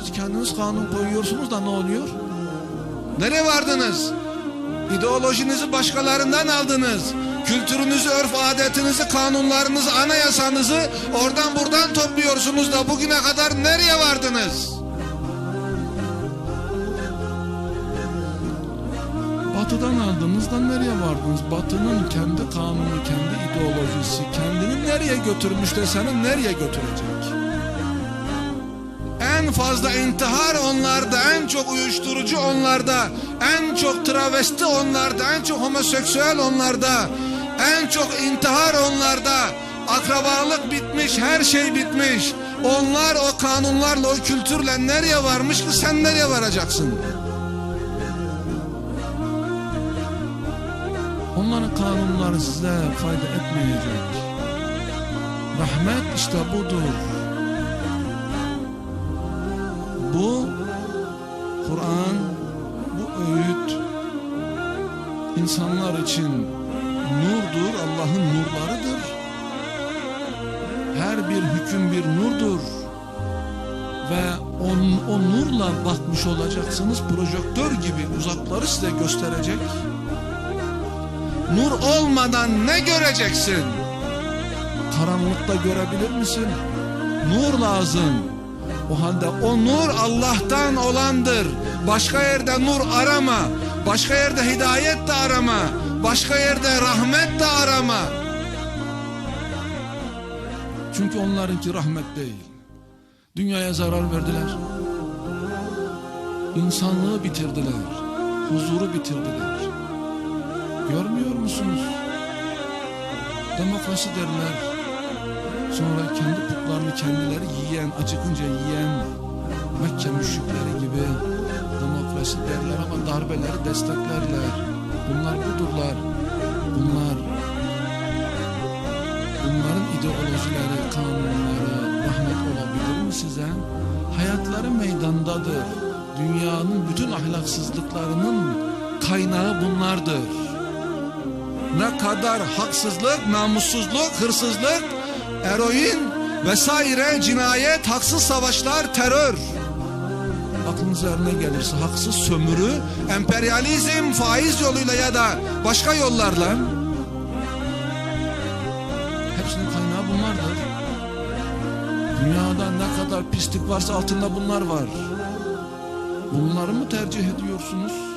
Siz kendiniz kanun koyuyorsunuz da ne oluyor? Nereye vardınız? İdeolojinizi başkalarından aldınız. Kültürünüzü, örf adetinizi, kanunlarınızı, anayasanızı oradan buradan topluyorsunuz da bugüne kadar nereye vardınız? Batıdan aldığınızda nereye vardınız? Batının kendi kanunu, kendi ideolojisi, kendini nereye götürmüş de seni nereye götürecek? En fazla intihar onlarda, en çok uyuşturucu onlarda, en çok travesti onlarda, en çok homoseksüel onlarda, en çok intihar onlarda. Akrabalık bitmiş, her şey bitmiş. Onlar o kanunlarla, o kültürle nereye varmış ki sen nereye varacaksın? Onların kanunları size fayda etmeyecek. Rahmet işte budur. İnsanlar için nurdur, Allah'ın nurlarıdır. Her bir hüküm bir nurdur. Ve on, o nurla bakmış olacaksınız projektör gibi uzakları size gösterecek. Nur olmadan ne göreceksin? Karanlıkta görebilir misin? Nur lazım. O halde o nur Allah'tan olandır. Başka yerde nur arama. Başka yerde hidayet de arama. Başka yerde rahmet de arama. Çünkü onlarınki rahmet değil. Dünyaya zarar verdiler. İnsanlığı bitirdiler. Huzuru bitirdiler. Görmüyor musunuz? Demokrasi derler. Sonra kendi putlarını kendileri yiyen, acıkınca yiyen Mekke müşrikleri gibi darbeleri desteklerler. Bunlar budurlar. Bunlar bunların ideolojileri, kanunları rahmet olabilir mi size? Hayatları meydandadır. Dünyanın bütün ahlaksızlıklarının kaynağı bunlardır. Ne kadar haksızlık, namussuzluk, hırsızlık, eroin vesaire cinayet, haksız savaşlar, terör. Aklınıza ne gelirse haksız sömürü, emperyalizm, faiz yoluyla ya da başka yollarla hepsinin kaynağı bunlardır. Dünyada ne kadar pislik varsa altında bunlar var. Bunları mı tercih ediyorsunuz?